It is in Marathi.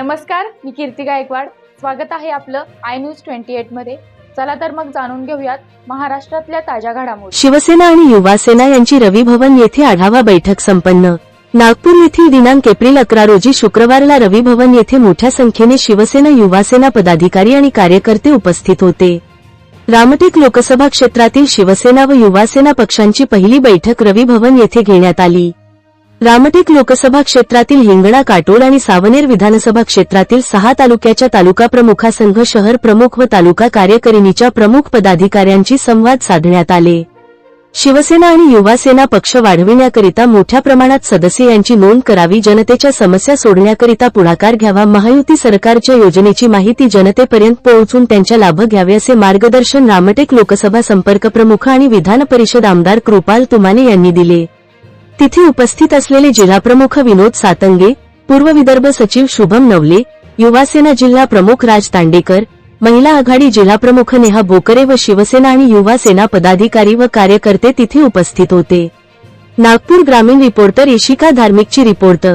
नमस्कार मी कीर्ती गायकवाड. स्वागत आहे आपलं आय न्यूज ट्वेंटी एटमध्ये. चला तर मग जाणून घेऊयात महाराष्ट्रातल्या ताज्या घडामोडी. शिवसेना आणि युवासेना यांची रवी भवन येथे आढावा बैठक संपन्न. नागपूर येथील दिनांक एप्रिल अकरा रोजी शुक्रवारला रवी भवन येथे मोठ्या संख्येने शिवसेना युवासेना पदाधिकारी आणि कार्यकर्ते उपस्थित होते. रामटेक लोकसभा क्षेत्रातील शिवसेना व युवासेना पक्षांची पहिली बैठक रवी भवन येथे घेण्यात आली. रामटेक लोकसभा क्षेत्रातील हिंगणा काटोल आणि सावनेर विधानसभा क्षेत्रातील सहा तालुक्याच्या तालुका प्रमुखासंघ शहर प्रमुख व तालुका कार्यकारिणीच्या प्रमुख पदाधिकाऱ्यांशी संवाद साधण्यात आले. शिवसेना आणि युवासेना पक्ष वाढविण्याकरिता मोठ्या प्रमाणात सदस्य यांची नोंद करावी जनतेच्या समस्या सोडण्याकरिता पुढाकार घ्यावा महायुती सरकारच्या योजनेची माहिती जनतेपर्यंत पोहोचून त्यांच्या लाभ घ्यावे असे मार्गदर्शन रामटेक लोकसभा संपर्क प्रमुख आणि विधान परिषद आमदार कृपाल तुमाने यांनी दिले. तिथे उपस्थित असलेले जिल्हाप्रमुख विनोद सातंगे पूर्व विदर्भ सचिव शुभम नवले युवासेना जिल्हा प्रमुख राज तांडेकर महिला आघाडी जिल्हाप्रमुख नेहा बोकरे व शिवसेना आणि युवा सेना पदाधिकारी व कार्यकर्ते तिथे उपस्थित होते. नागपूर ग्रामीण रिपोर्टर इशिका धार्मिकची रिपोर्ट